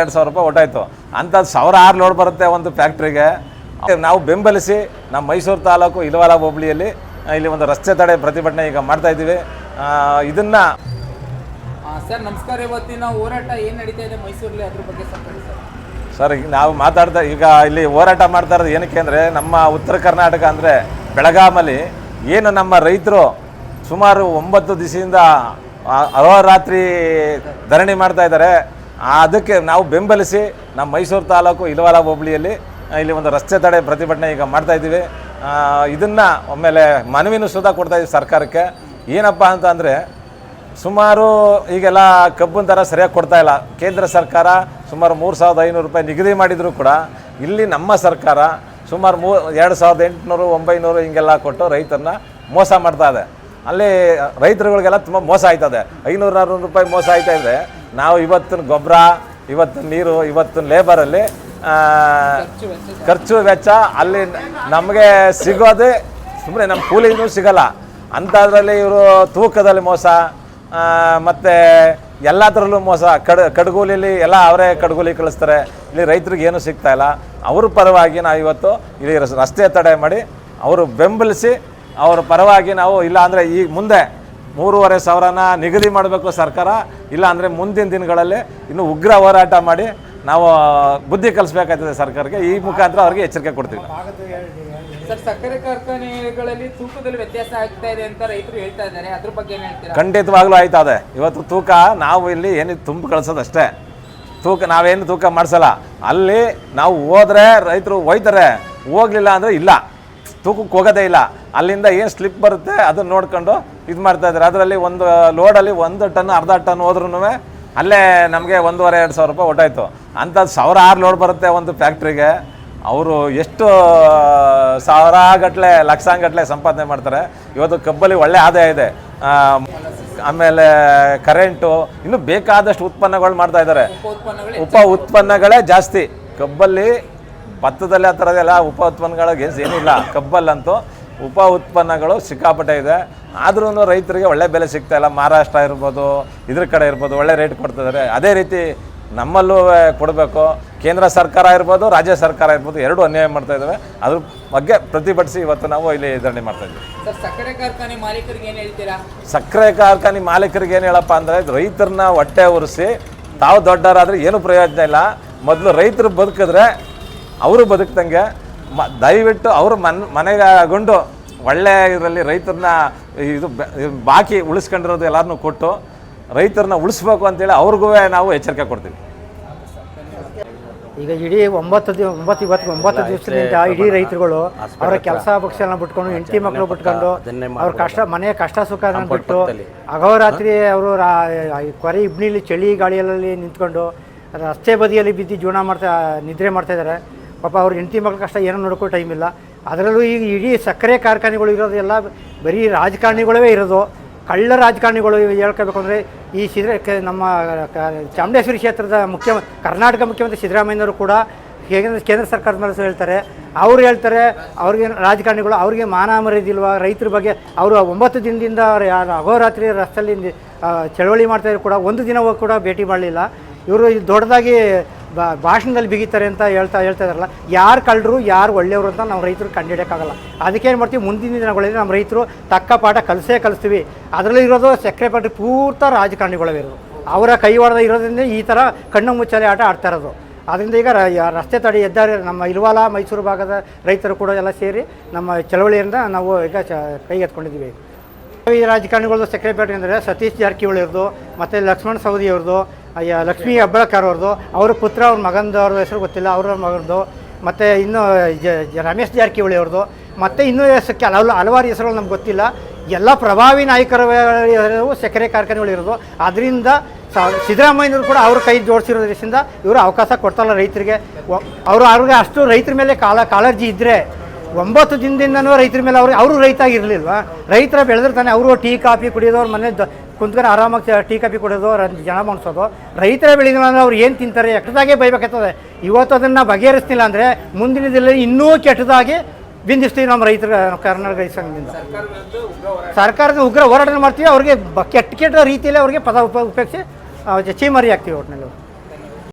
ಎರಡು ಸಾವಿರ ರೂಪಾಯಿ ಒಟ್ಟಾಯ್ತು ಅಂಥದ್ದು ಸಾವಿರ ಆರು ಲೋಡ್ ಬರುತ್ತೆ ಒಂದು ಫ್ಯಾಕ್ಟ್ರಿಗೆ ನಾವು ಬೆಂಬಲಿಸಿ ನಮ್ಮ ಮೈಸೂರು ತಾಲೂಕು ಇಲವಾಲ ಹೋಬಳಿಯಲ್ಲಿ ಇಲ್ಲಿ ಒಂದು ರಸ್ತೆ ತಡೆ ಪ್ರತಿಭಟನೆ ಈಗ ಮಾಡ್ತಾ ಇದ್ದೀವಿ. ಇದನ್ನ ಸರ್ ನಮಸ್ಕಾರ. ಇವತ್ತಿನ ಹೋರಾಟ ಏನು ನಡೀತಾ ಇದೆ ಮೈಸೂರಲ್ಲಿ ಅದ್ರ ಬಗ್ಗೆ ಸರ್? ಸರ್ ಈಗ ನಾವು ಮಾತಾಡ್ತಾ ಈಗ ಇಲ್ಲಿ ಹೋರಾಟ ಮಾಡ್ತಾ ಇರೋದು ಏನಕ್ಕೆ ಅಂದರೆ ನಮ್ಮ ಉತ್ತರ ಕರ್ನಾಟಕ ಅಂದರೆ ಬೆಳಗಾಮಲ್ಲಿ ಏನು ನಮ್ಮ ರೈತರು ಸುಮಾರು ಒಂಬತ್ತು ದಿವಸದಿಂದ ಅಹೋರಾತ್ರಿ ಧರಣಿ ಮಾಡ್ತಾ ಇದ್ದಾರೆ. ಅದಕ್ಕೆ ನಾವು ಬೆಂಬಲಿಸಿ ನಮ್ಮ ಮೈಸೂರು ತಾಲೂಕು ಇಲವಾಲ ಹೋಬಳಿಯಲ್ಲಿ ಇಲ್ಲಿ ಒಂದು ರಸ್ತೆ ತಡೆ ಪ್ರತಿಭಟನೆ ಈಗ ಮಾಡ್ತಾ ಇದ್ದೀವಿ. ಇದನ್ನು ಆಮೇಲೆ ಮನವಿನೂ ಸುಧಾ ಕೊಡ್ತಾ ಇದ್ದೀವಿ ಸರ್ಕಾರಕ್ಕೆ. ಏನಪ್ಪ ಅಂತ ಅಂದರೆ, ಸುಮಾರು ಈಗೆಲ್ಲ ಕಬ್ಬಿನ ಥರ ಸರಿಯಾಗಿ ಕೊಡ್ತಾ ಇಲ್ಲ. ಕೇಂದ್ರ ಸರ್ಕಾರ ಸುಮಾರು ಮೂರು ಸಾವಿರದ ಐನೂರು ರೂಪಾಯಿ ನಿಗದಿ ಮಾಡಿದರೂ ಕೂಡ ಇಲ್ಲಿ ನಮ್ಮ ಸರ್ಕಾರ ಸುಮಾರು ಮೂ, ಎರಡು ಸಾವಿರದ ಎಂಟುನೂರು, ಒಂಬೈನೂರು ಹಿಂಗೆಲ್ಲ ಕೊಟ್ಟು ರೈತರನ್ನ ಮೋಸ ಮಾಡ್ತಾ ಇದೆ. ಅಲ್ಲಿ ರೈತರುಗಳಿಗೆಲ್ಲ ತುಂಬ ಮೋಸ ಆಯ್ತದೆ. ಐನೂರು, ಆರುನೂರು ರೂಪಾಯಿ ಮೋಸ ಆಯ್ತಾ ಇದೆ. ನಾವು ಇವತ್ತಿನ ಗೊಬ್ಬರ, ಇವತ್ತಿನ ನೀರು, ಇವತ್ತಿನ ಲೇಬರಲ್ಲಿ ಖರ್ಚು ವೆಚ್ಚ ಅಲ್ಲಿ ನಮಗೆ ಸಿಗೋದೇ ಸುಮ್ಮನೆ ನಮ್ಮ ಕೂಲಿನೂ ಸಿಗಲ್ಲ. ಅಂಥದ್ರಲ್ಲಿ ಇವರು ತೂಕದಲ್ಲಿ ಮೋಸ ಮತ್ತು ಎಲ್ಲದರಲ್ಲೂ ಮೋಸ. ಕಡ, ಕಡ್ಗೂಲಿಲಿ ಎಲ್ಲ ಅವರೇ ಕಡ್ಗೂಲಿ ಕಳಿಸ್ತಾರೆ. ಇಲ್ಲಿ ರೈತರಿಗೆ ಏನೂ ಸಿಗ್ತಾ ಇಲ್ಲ. ಅವ್ರ ಪರವಾಗಿ ನಾವು ಇವತ್ತು ಇಲ್ಲಿ ರಸ್ತೆ ತಡೆ ಮಾಡಿ, ಅವರು ಬೆಂಬಲಿಸಿ, ಅವ್ರ ಪರವಾಗಿ ನಾವು ಇಲ್ಲ ಅಂದರೆ ಈ ಮುಂದೆ ಮೂರುವರೆ ಸಾವಿರನ ನಿಗದಿ ಮಾಡಬೇಕು ಸರ್ಕಾರ. ಇಲ್ಲ ಅಂದರೆ ಮುಂದಿನ ದಿನಗಳಲ್ಲಿ ಇನ್ನು ಉಗ್ರ ಹೋರಾಟ ಮಾಡಿ ನಾವು ಬುದ್ಧಿ ಕಲಿಸ್ಬೇಕಾಗ್ತದೆ ಸರ್ಕಾರಕ್ಕೆ. ಈ ಮುಖಾಂತರ ಅವ್ರಿಗೆ ಎಚ್ಚರಿಕೆ ಕೊಡ್ತೀವಿ. ಸರ್ ಸಕ್ಕರೆ ಕಾರ್ಖಾನೆಗಳಲ್ಲಿ ತೂಕದಲ್ಲಿ ವ್ಯತ್ಯಾಸ ಆಗ್ತಾ ಇದೆ ಅಂತ ರೈತರು ಹೇಳ್ತಾ ಇದ್ದಾರೆ. ಅದ್ರ ಬಗ್ಗೆ ಏನು ಹೇಳ್ತೀರಾ? ಖಂಡಿತವಾಗ್ಲೂ ಆಯ್ತಾ ಅದೇ. ಇವತ್ತು ತೂಕ ನಾವು ಇಲ್ಲಿ ಏನು ತುಂಬ ಕಳ್ಸೋದಷ್ಟೇ. ತೂಕ ನಾವೇನು ತೂಕ ಮಾಡಿಸಲ್ಲ. ಅಲ್ಲಿ ನಾವು ಹೋದ್ರೆ ರೈತರು ಹೋಯ್ತಾರೆ ಹೋಗ್ಲಿಲ್ಲ ಅಂದರೆ ಇಲ್ಲ. ತೂಕಕ್ಕೆ ಹೋಗೋದೇ ಇಲ್ಲ. ಅಲ್ಲಿಂದ ಏನು ಸ್ಲಿಪ್ ಬರುತ್ತೆ ಅದನ್ನ ನೋಡ್ಕೊಂಡು ಇದು ಮಾಡ್ತಾ ಇದ್ದಾರೆ. ಅದರಲ್ಲಿ ಒಂದು ಲೋಡಲ್ಲಿ ಒಂದು ಟನ್ ಅರ್ಧ ಟನ್ ಹೋದ್ರೂ ಅಲ್ಲೇ ನಮಗೆ ಒಂದೂವರೆ ಎರಡು ಸಾವಿರ ರೂಪಾಯಿ ಒಟ್ಟಾಯಿತು. ಅಂಥದ್ದು ಸಾವಿರ ಆರು ಲೋಡ್ ಬರುತ್ತೆ ಒಂದು ಫ್ಯಾಕ್ಟ್ರಿಗೆ ಅವರು ಎಷ್ಟು ಸಾವಿರಗಟ್ಟಲೆ ಲಕ್ಷಾಂಗಟ್ಟಲೆ ಸಂಪಾದನೆ ಮಾಡ್ತಾರೆ. ಇವತ್ತು ಕಬ್ಬಲ್ಲಿ ಒಳ್ಳೆ ಆದಾಯ ಇದೆ. ಆಮೇಲೆ ಕರೆಂಟು ಇನ್ನು ಬೇಕಾದಷ್ಟು ಉತ್ಪನ್ನಗಳು ಮಾಡ್ತಾ ಇದ್ದಾರೆ. ಉಪ ಉತ್ಪನ್ನಗಳೇ ಜಾಸ್ತಿ. ಕಬ್ಬಲ್ಲಿ ಭತ್ತದಲ್ಲಿ ಆ ಥರದೆಲ್ಲ ಉಪ ಉತ್ಪನ್ನಗಳಿಗೆ ಏನಿಲ್ಲ. ಕಬ್ಬಲ್ಲಂತೂ ಉಪ ಉತ್ಪನ್ನಗಳು ಸಿಕ್ಕಾಪಟ್ಟೆ ಇದೆ. ಆದ್ರೂ ರೈತರಿಗೆ ಒಳ್ಳೆ ಬೆಲೆ ಸಿಗ್ತಾ ಇಲ್ಲ. ಮಹಾರಾಷ್ಟ್ರ ಇರ್ಬೋದು ಇದ್ರ ಕಡೆ ಇರ್ಬೋದು ಒಳ್ಳೆ ರೇಟ್ ಕೊಡ್ತಿದ್ದಾರೆ. ಅದೇ ರೀತಿ ನಮ್ಮಲ್ಲೂ ಕೊಡಬೇಕು. ಕೇಂದ್ರ ಸರ್ಕಾರ ಇರ್ಬೋದು ರಾಜ್ಯ ಸರ್ಕಾರ ಇರ್ಬೋದು ಎರಡು ಅನ್ಯಾಯ ಮಾಡ್ತಾ ಇದ್ದಾವೆ. ಅದ್ರ ಬಗ್ಗೆ ಪ್ರತಿಭಟಿಸಿ ಇವತ್ತು ನಾವು ಇಲ್ಲಿ ಧರಣಿ ಮಾಡ್ತಾ ಇದ್ದೀವಿ. ಸಕ್ಕರೆ ಕಾರ್ಖಾನೆ ಮಾಲೀಕರಿಗೆ ಏನು ಹೇಳ್ತೀರಾ? ಸಕ್ಕರೆ ಕಾರ್ಖಾನೆ ಮಾಲೀಕರಿಗೆ ಏನು ಹೇಳಪ್ಪ ಅಂದರೆ ರೈತರನ್ನ ಹೊಟ್ಟೆ ಉರಿಸಿ ತಾವು ದೊಡ್ಡವರಾದ್ರೆ ಏನು ಪ್ರಯೋಜನ ಇಲ್ಲ. ಮೊದಲು ರೈತರು ಬದುಕಿದ್ರೆ ಅವರು ಬದುಕ್ದಂಗೆ ಮ ದಯವಿಟ್ಟು ಅವರು ಮನ್ ಮನೆಗೊಂಡು ಒಳ್ಳೆಯ ಇದರಲ್ಲಿ ರೈತರನ್ನ ಇದು ಬಾಕಿ ಉಳಿಸ್ಕೊಂಡಿರೋದು ಎಲ್ಲರನ್ನೂ ಕೊಟ್ಟು ರೈತರನ್ನ ಉಳಿಸ್ಬೇಕು ಅಂತೇಳಿ ಅವ್ರಿಗೂ ನಾವು ಎಚ್ಚರಿಕೆ ಕೊಡ್ತೀವಿ. ಈಗ ಇಡೀ ಒಂಬತ್ತು ದಿವ ಒಂಬತ್ತು ಇವತ್ತು ಒಂಬತ್ತು ದಿವಸದಿಂದ ಇಡೀ ರೈತರುಗಳು ಅವರ ಕೆಲಸ ಪಕ್ಷನ ಬಿಟ್ಕೊಂಡು ಹೆಂಡತಿ ಮಕ್ಕಳು ಬಿಟ್ಕೊಂಡು ಅವ್ರ ಕಷ್ಟ ಮನೆಯ ಕಷ್ಟ ಸುಖ ಬಿಟ್ಟು ಅಗೋರಾತ್ರಿ ಅವರು ಕೊರೆ ಇಬ್ನಿಲಿ ಚಳಿ ಗಾಳಿಯಲ್ಲಿ ನಿಂತ್ಕೊಂಡು ರಸ್ತೆ ಬದಿಯಲ್ಲಿ ಬಿದ್ದು ಜೀವನ ಮಾಡ್ತಾ ನಿದ್ರೆ ಮಾಡ್ತಾ ಇದ್ದಾರೆ. ಪಾಪ ಅವ್ರ ಹೆಂಡತಿ ಮಕ್ಳು ಕಷ್ಟ ಏನೋ ನೋಡ್ಕೋ ಟೈಮ್ ಇಲ್ಲ. ಅದರಲ್ಲೂ ಈಗ ಇಡೀ ಸಕ್ಕರೆ ಕಾರ್ಖಾನೆಗಳು ಇರೋದೆಲ್ಲ ಬರೀ ರಾಜಕಾರಣಿಗಳೇ ಇರೋದು. ಕಳ್ಳ ರಾಜಕಾರಣಿಗಳು ಹೇಳ್ಕೋಬೇಕು ಅಂದರೆ ಈ ಸಿದ್ರ ನಮ್ಮ ಚಾಮುಂಡೇಶ್ವರಿ ಕ್ಷೇತ್ರದ ಮುಖ್ಯ ಕರ್ನಾಟಕ ಮುಖ್ಯಮಂತ್ರಿ ಸಿದ್ದರಾಮಯ್ಯನವರು ಕೂಡ ಹೇಗೆ ಕೇಂದ್ರ ಸರ್ಕಾರದ ಮೇಲೆ ಹೇಳ್ತಾರೆ. ಅವ್ರು ಹೇಳ್ತಾರೆ ಅವ್ರಿಗೆ ರಾಜಕಾರಣಿಗಳು ಅವ್ರಿಗೆ ಮಾನ ಮರ್ಯಾದಿಲ್ವ ರೈತರ ಬಗ್ಗೆ ಅವರು ಒಂಬತ್ತು ದಿನದಿಂದ ಅಹೋರಾತ್ರಿ ರಸ್ತೆಯಲ್ಲಿ ಚಳವಳಿ ಮಾಡ್ತಾಯಿದ್ರು ಕೂಡ ಒಂದು ದಿನ ಕೂಡ ಭೇಟಿ ಮಾಡಲಿಲ್ಲ. ಇವರು ದೊಡ್ಡದಾಗಿ ಬಾ- ಭಾಷಣದಲ್ಲಿ ಬಿಗಿತಾರೆ ಅಂತ ಹೇಳ್ತಾ ಹೇಳ್ತಾ ಇದಾರಲ್ಲ, ಯಾರು ಕಳ್ಳರು, ಯಾರು ಒಳ್ಳೆಯವರು ಅಂತ ನಾವು ರೈತರು ಅದಕ್ಕೆ ಏನು ಮಾಡ್ತೀವಿ? ಮುಂದಿನ ದಿನಗಳಲ್ಲಿ ನಮ್ಮ ರೈತರು ತಕ್ಕ ಪಾಠ ಕಲಿಸೇ ಕಲಿಸ್ತೀವಿ. ಅದರಲ್ಲಿ ಇರೋದು ಸಕ್ಕರೆ ಪಟ್ಟಿ ಪೂರ್ತ ರಾಜಕಾರಣಿಗಳವೇ ಇರೋದು ಅವರ ಕೈವಾಡದ ಇರೋದ್ರಿಂದ ಈ ಥರ ಕಣ್ಣು ಮುಚ್ಚಾಲೆ ಆಟ ಆಡ್ತಾ ಇರೋದು. ಅದರಿಂದ ಈಗ ರಸ್ತೆ ತಡೆ ಹೆದ್ದಾರಿ ನಮ್ಮ ಇಲ್ವಾಲ ಮೈಸೂರು ಭಾಗದ ರೈತರು ಕೂಡ ಎಲ್ಲ ಸೇರಿ ನಮ್ಮ ಚಳವಳಿಯಿಂದ ನಾವು ಈಗ ಚ ಕೈಗೆತ್ಕೊಂಡಿದ್ದೀವಿ ಈ ರಾಜಕಾರಣಿಗಳದ್ದು ಸೆಕ್ರೆಟರಿ ಅಂದರೆ ಸತೀಶ್ ಜಾರಕಿಹೊಳಿ ಅವ್ರದ್ದು, ಮತ್ತು ಲಕ್ಷ್ಮಣ ಸವದಿ ಅವ್ರದ್ದು ಅಯ್ಯ, ಲಕ್ಷ್ಮೀ ಅಬ್ಬಳಕರ್ ಅವ್ರದ್ದು. ಅವ್ರ ಪುತ್ರ, ಅವ್ರ ಮಗನದವ್ರ ಹೆಸರು ಗೊತ್ತಿಲ್ಲ, ಅವ್ರ ಮಗನದು ಮತ್ತು ಇನ್ನು, ಜ ರಮೇಶ್ ಜಾರಕಿಹೊಳಿ ಅವ್ರದ್ದು. ಮತ್ತು ಇನ್ನೂ ಹೆಸಕ್ಕೆ ಹಲವು ಹಲವಾರು ಹೆಸರುಗಳು ನಮ್ಗೆ ಗೊತ್ತಿಲ್ಲ. ಎಲ್ಲ ಪ್ರಭಾವಿ ನಾಯಕರ ಸಕ್ಕರೆ ಕಾರ್ಖಾನೆಗಳಿರೋದು ಅದರಿಂದ ಸಿದ್ದರಾಮಯ್ಯನವರು ಕೂಡ ಅವ್ರ ಕೈ ಜೋಡಿಸಿರೋದ್ರಿಂದ ಇವರು ಅವಕಾಶ ಕೊಡ್ತಾರಲ್ಲ ರೈತರಿಗೆ. ಅವರು ಅವ್ರಿಗೆ ಅಷ್ಟು ರೈತರ ಮೇಲೆ ಕಾಲ, ಕಾಳಜಿ ಇದ್ದರೆ ಒಂಬತ್ತು ದಿನದಿಂದನೂ ರೈತರ ಮೇಲೆ ಅವರು ಅವರು ರೈತ ಆಗಿರಲಿಲ್ವಾ? ರೈತರ ಬೆಳೆದಿರ್ತಾನೆ ಅವರು ಟೀ, ಕಾಫಿ ಕುಡಿಯೋದು ಅವ್ರ ಮನೆ ಕುಂತ್ಕೊಂಡು ಆರಾಮಾಗಿ ಟೀ ಕಾಫಿ ಕೊಡೋದು ಜನ ಮಾಡಿಸೋದು. ರೈತರ ಬೆಳೆದ ಅಂದ್ರೆ ಅವ್ರು ಏನು ತಿಂತಾರೆ? ಕೆಟ್ಟದಾಗೆ ಬೈಬೇಕಾಗ್ತದೆ? ಇವತ್ತು ಅದನ್ನು ಬಗೆಹರಿಸ್ತಿಲ್ಲ ಅಂದರೆ ಮುಂದಿನ ದಿನ ಇನ್ನೂ ಕೆಟ್ಟದಾಗಿ ಬಿಂದಿಸ್ತೀವಿ ನಮ್ಮ ರೈತರ, ಕರ್ನಾಟಕ ರೈತ ಸಂಘದಿಂದ. ಸರ್ಕಾರದ ಉಗ್ರ ಹೋರಾಟ ಮಾಡ್ತೀವಿ, ಅವ್ರಿಗೆ ಕೆಟ್ಟ ಕೆಟ್ಟ ರೀತಿಯಲ್ಲಿ ಅವ್ರಿಗೆ ಪದ ಉಪ ಉಪಯೋಗಿಸಿ ಚೀಮರಿ ಆಗ್ತೀವಿ ಒಟ್ಟಿನಲ್ಲಿ